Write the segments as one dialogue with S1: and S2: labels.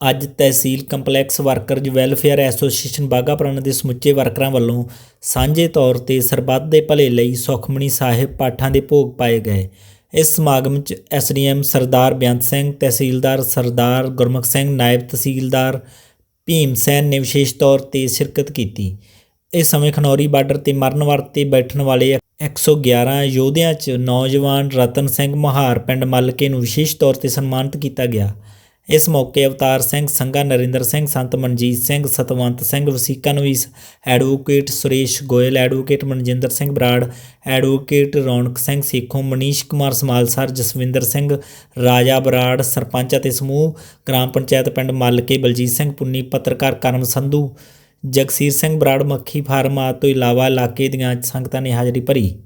S1: ਅੱਜ tehsil complex workers welfare association Baghapurana ਦੇ ਸਮੁੱਚੇ ਵਰਕਰਾਂ ਵੱਲੋਂ ਸਾਂਝੇ ਤੌਰ ਤੇ ਸਰਬੱਤ ਦੇ ਭਲੇ ਲਈ ਸੁਖਮਣੀ ਸਾਹਿਬ ਪਾਠਾਂ ਦੇ ਭੋਗ ਪਾਏ ਗਏ। ਇਸ ਸਮਾਗਮ 'ਚ ਐਸਡੀਐਮ ਸਰਦਾਰ ਬੇਅੰਤ ਸਿੰਘ, ਤਹਿਸੀਲਦਾਰ ਸਰਦਾਰ ਗੁਰਮੁਖ ਸਿੰਘ, ਨਾਇਬ ਤਹਿਸੀਲਦਾਰ ਭੀਮ ਸੈਨ ਨੇ ਵਿਸ਼ੇਸ਼ ਤੌਰ ਤੇ ਸ਼ਿਰਕਤ ਕੀਤੀ। ਇਸ ਸਮੇਂ ਖਨੌਰੀ ਬਾਰਡਰ ਤੇ ਮਰਨ ਵਰਤ ਤੇ ਬੈਠਣ ਵਾਲੇ 111 ਯੋਧਿਆਂ 'ਚ ਨੌਜਵਾਨ ਰਤਨ ਸਿੰਘ ਮਹਾਰ ਪਿੰਡ ਮਲਕੇ ਨੂੰ ਵਿਸ਼ੇਸ਼ ਤੌਰ ਤੇ ਸਨਮਾਨਿਤ ਕੀਤਾ ਗਿਆ। ਇਸ ਮੌਕੇ ਅਵਤਾਰ ਸਿੰਘ, ਸੰਘਾ ਨਰਿੰਦਰ ਸਿੰਘ, ਸੰਤ ਮਨਜੀਤ ਸਿੰਘ, ਸਤਵੰਤ ਸਿੰਘ, ਵਸੀਕਾ ਨਵੀਸ advocate Suresh Goyal advocate Manjinder Singh Brar advocate Raunak Singh Sekhon, Manish Kumar Samalsar Jaswinder Singh Raja Brar, sarpanch ਅਤੇ ਸਮੂਹ, ਗ੍ਰਾਮ ਪੰਚਾਇਤ ਪਿੰਡ ਮਲਕੇ, ਬਲਜੀਤ ਸਿੰਘ ਪੁੰਨੀ, ਪੱਤਰਕਾਰ ਕਰਮ ਸੰਧੂ, ਜਗਸੀਰ ਸਿੰਘ ਬਰਾੜ, ਮੱਖੀ ਫਾਰਮ ਆਦਿ ਤੋਂ ਇਲਾਵਾ ਇਲਾਕੇ ਦੀਆਂ ਸੰਗਤਾਂ ਨੇ ਹਾਜ਼ਰੀ ਭਰੀ।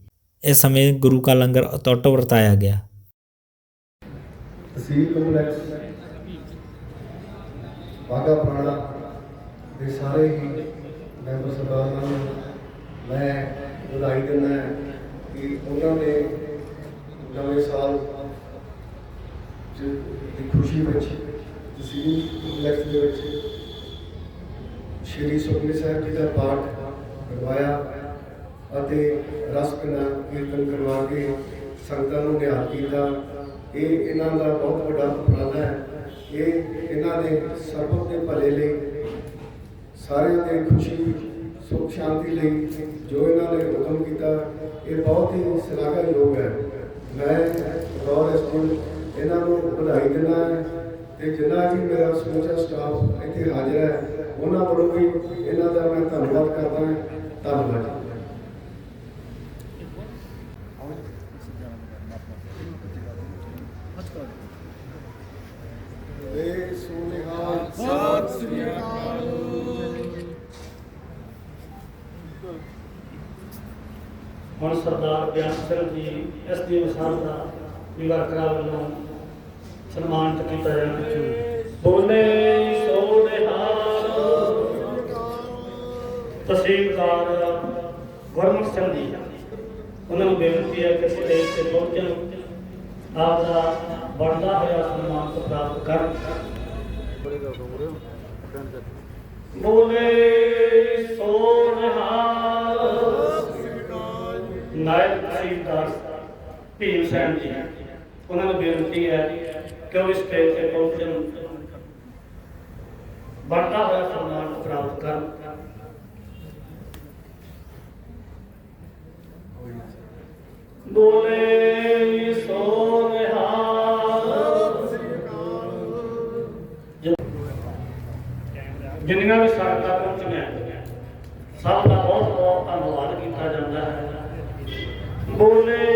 S1: ਇਸ ਸਮੇਂ ਗੁਰੂ ਕਾ ਲੰਗਰ ਅਤੁੱਟ ਵਰਤਾਇਆ ਗਿਆ।
S2: ਤਹਿਸੀਲ ਕੰਪਲੈਕਸ ਬਾਗਾ ਪੁਰਾਣਾ ਦੇ ਸਾਰੇ ਹੀ ਮੈਂਬਰ ਸਰਦਾਰਾਂ ਨੂੰ ਮੈਂ ਵਧਾਈ ਦਿੰਦਾ ਕਿ ਉਹਨਾਂ ਨੇ ਨਵੇਂ ਸਾਲ ਦੀ ਖੁਸ਼ੀ ਵਿੱਚ ਤਹਿਸੀਲ ਕੰਪਲੈਕਸ ਦੇ ਵਿੱਚ ਸ਼੍ਰੀ ਸੁਖਮਨੀ ਸਾਹਿਬ ਜੀ ਦਾ ਪਾਠ ਕਰਵਾਇਆ ਅਤੇ ਰਸ ਕਨਾ ਕੀਰਤਨ ਕਰਵਾ ਕੇ ਸੰਗਤਾਂ ਨੂੰ ਨਿਹਾਲ ਕੀਤਾ। ਇਹ ਇਹਨਾਂ ਦਾ ਬਹੁਤ ਵੱਡਾ ਉਪਰਾਲਾ ਹੈ। ਇਹ ਇਹਨਾਂ ਦੇ ਸਰਬਤ ਦੇ ਭਲੇ ਲਈ, ਸਾਰਿਆਂ ਦੇ ਖੁਸ਼ੀ, ਸੁਖ, ਸ਼ਾਂਤੀ ਲਈ ਜੋ ਇਹਨਾਂ ਨੇ ਹੁਕਮ ਕੀਤਾ, ਇਹ ਬਹੁਤ ਹੀ ਸ਼ਲਾਘਾਯੋਗ ਹੈ। ਮੈਂ ਗੌਰ ਸਕੂਲ ਇਹਨਾਂ ਨੂੰ ਵਧਾਈ ਦਿੰਦਾ ਹੈ ਤੇ ਜਿੰਨਾ ਵੀ ਮੇਰਾ ਸਮੂਚਾ ਸਟਾਫ ਇੱਥੇ ਹਾਜ਼ਰ ਹੈ, ਉਹਨਾਂ ਵੱਲੋਂ ਵੀ ਇਹਨਾਂ ਦਾ ਮੈਂ ਧੰਨਵਾਦ ਕਰਦਾ ਹਾਂ। ਧੰਨਵਾਦ ਜੀ। ਏ
S3: ਹੁਣ ਸਰਦਾਰ ਬਿਆਨ ਸਿੰਘ ਜੀ ਐਸਡੀਐਮ ਸਾਹਿਬ ਦਾ ਵੀ ਵਰਕਰਾਂ ਵੱਲੋਂ ਸਨਮਾਨਿਤ ਕੀਤਾ ਜਾਣਾ ਬੋਲੇ ਸੋ ਨਿਹਾਲ ਤਹਿਸੀਲਦਾਰ ਗੁਰਮੁਖ ਸਿੰਘ ਜੀ, ਉਹਨਾਂ ਨੂੰ ਬੇਨਤੀ ਹੈ ਕਿ ਸਟੇਜ ਤੇ ਪਹੁੰਚਣ ਆਪ ਦਾ ਬਣਦਾ ਹੋਇਆ ਸਨਮਾਨ ਪ੍ਰਾਪਤ ਕਰਨ। ਬੋਲੇ ਸੋ ਨਿਹਾਲ ਨਾਇਬ ਤਹਿਸੀਲਦਾਰ ਭੀਮ ਸੈਨ ਜੀ ਉਹਨਾਂ ਨੂੰ ਬੇਨਤੀ ਹੈ ਕਿ ਉਹ ਇਸ ਸਟੇਜ ਤੇ ਪਹੁੰਚਣ ਬਣਦਾ ਹੋਇਆ ਸਨਮਾਨ ਪ੍ਰਾਪਤ ਕਰਨ ਬੋਲੇ ਸੋ ਨਿਹਾਲ ਜਿੰਨੀਆਂ ਵੀ ਸੰਗਤਾਂ ਪਹੁੰਚੀਆਂ ਸਭ ਦਾ ਬਹੁਤ ਬਹੁਤ ਧੰਨਵਾਦ বলে